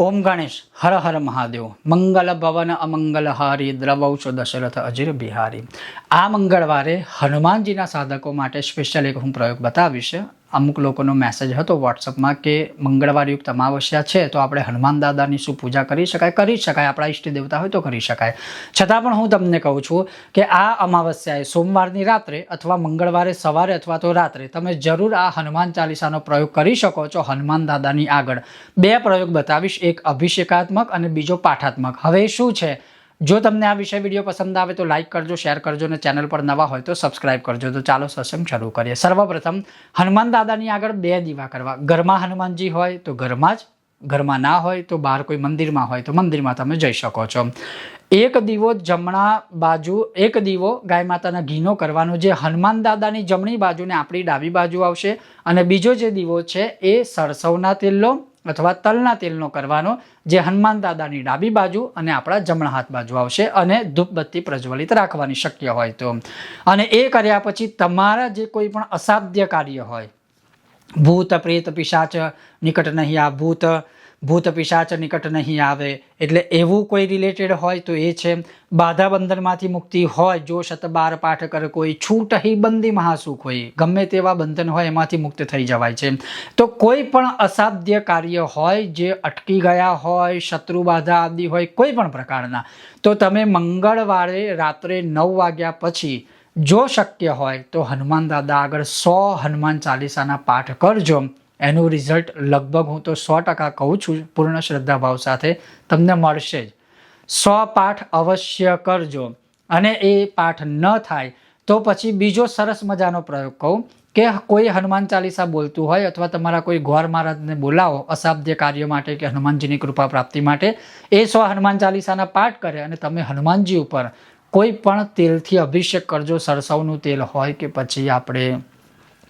ઓમ ગણેશ, હર હર મહાદેવ, મંગલ ભવન અમંગલ હારી દ્રવૌચો દશરથ અજીર બિહારી. આ મંગળવારે હનુમાનજીના સાધકો માટે સ્પેશિયલ એક હું પ્રયોગ બતાવીશ. અમુક લોકોનો મેસેજ હતો વોટ્સઅપમાં કે મંગળવારયુક્ત અમાવસ્યા છે, તો આપણે હનુમાન દાદાની શું પૂજા કરી શકાય? કરી શકાય. આપણા ઈષ્ટ દેવતા હોય તો કરી શકાય. છતાં પણ હું તમને કહું છું કે આ અમાવસ્યાએ સોમવારની રાત્રે અથવા મંગળવારે સવારે અથવા તો રાત્રે તમે જરૂર આ હનુમાન ચાલીસાનો પ્રયોગ કરી શકો છો હનુમાન દાદાની આગળ. બે પ્રયોગ બતાવીશ. એક અભિષેકાત્મક અને બીજો પાઠાત્મક. હવે શું છે? જો તમને આ વિષય વીડિયો પસંદ આવે તો લાઇક કરજો, શેર કરજો અને ચેનલ પર નવા હોય તો સબસ્ક્રાઇબ કરજો. તો ચાલો સત્સંગ શરૂ કરીએ. સર્વપ્રથમ, હનુમાન દાદાની આગળ બે દીવા કરવા. ઘરમાં હનુમાનજી હોય તો ઘરમાં જ, ઘરમાં ના હોય તો બહાર કોઈ મંદિરમાં હોય તો મંદિરમાં તમે જઈ શકો છો. એક દીવો જમણા બાજુ, એક દીવો ગાય માતાના ઘીનો કરવાનો જે હનુમાન દાદાની જમણી બાજુને આપણી ડાબી બાજુ આવશે અને બીજો જે દીવો છે એ સરસવના તેલનો અથવા તલના તેલનો કરવાનો, જે હનુમાન દાદાની ડાબી બાજુ અને આપણા જમણા હાથ બાજુ આવશે અને ધૂપબત્તી પ્રજ્વલિત રાખવાની શક્ય હોય તો. અને એ કર્યા પછી તમારા જે કોઈ પણ અસાધ્ય કાર્ય હોય, ભૂત, પ્રેત, પિશાચ, નિકટ નહીં આ ભૂત ભૂત પિશાચ નિકટ નહીં આવે. એટલે એવું કોઈ રિલેટેડ હોય તો એ છે બાધા બંધનમાંથી મુક્તિ હોય, જો શતબાર પાઠ કરે કોઈ છૂટ હિ બંદી મહાસુખ હોય. ગમે તેવા બંધન હોય એમાંથી મુક્ત થઈ જવાય છે. તો કોઈ પણ અસાધ્ય કાર્ય હોય, જે અટકી ગયા હોય, શત્રુ બાધા આદિ હોય, કોઈ પણ પ્રકારના. તો તમે મંગળવારે રાત્રે નવ વાગ્યા પછી જો શક્ય હોય તો હનુમાન દાદા આગળ સો હનુમાન ચાલીસાના પાઠ કરજો. એનું રિઝલ્ટ લગભગ હું તો સો ટકા કહું છું, પૂર્ણ શ્રદ્ધાભાવ સાથે તમને મળશે જ. સો પાઠ અવશ્ય કરજો. અને એ પાઠ ન થાય તો પછી બીજો સરસ મજાનો પ્રયોગ કહું કે કોઈ હનુમાન ચાલીસા બોલતું હોય અથવા તમારા કોઈ ગોર મહારાજને બોલાવો અસાધ્ય કાર્ય માટે કે હનુમાનજીની કૃપા પ્રાપ્તિ માટે, એ સો હનુમાન ચાલીસાના પાઠ કરે અને તમે હનુમાનજી ઉપર કોઈ પણ તેલથી અભિષેક કરજો, સરસવનું તેલ હોય કે પછી આપણે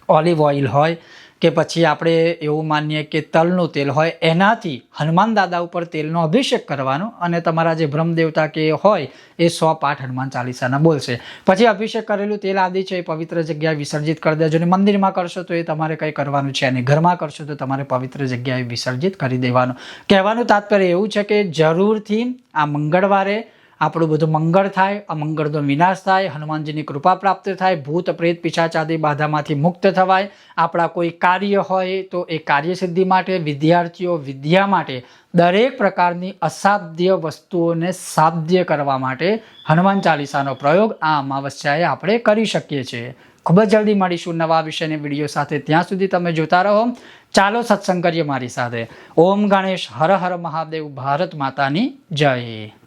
ઓલિવ ઓઇલ હોય કે પછી આપણે એવું માનીએ કે તલનું તેલ હોય, એનાથી હનુમાન દાદા ઉપર તેલનો અભિષેક કરવાનો અને તમારા જે બ્રહ્મદેવતા કે હોય, એ સો પાઠ હનુમાન ચાલીસાના બોલશે. પછી અભિષેક કરેલું તેલ આદિ છે, એ પવિત્ર જગ્યાએ વિસર્જિત કરી દેજો. અને મંદિરમાં કરશો તો એ તમારે કંઈ કરવાનું છે અને ઘરમાં કરશો તો તમારે પવિત્ર જગ્યાએ વિસર્જિત કરી દેવાનું. કહેવાનું તાત્પર્ય એવું છે કે જરૂરથી આ મંગળવારે આપણું બધું મંગળ થાય અમંગળનો વિનાશ થાય, હનુમાનજીની કૃપા પ્રાપ્ત થાય, ભૂત, પ્રેત પિછાચાદી બાધામાંથી મુક્ત થવાય, આપણા કોઈ કાર્ય હોય તો એ કાર્યસિદ્ધિ માટે, વિદ્યાર્થીઓ વિદ્યા માટે દરેક પ્રકારની અસાધ્ય વસ્તુઓને સાધ્ય કરવા માટે હનુમાન ચાલીસાનો પ્રયોગ આ અમાવસ્યાએ આપણે કરી શકીએ છીએ. ખૂબ જ જલ્દી મળીશું નવા વિષયની વીડિયો સાથે. ત્યાં સુધી તમે જોતા રહો. ચાલો સત્સંગ કરીએ મારી સાથે. ઓમ ગણેશ, હર હર મહાદેવ, ભારત માતાની જય.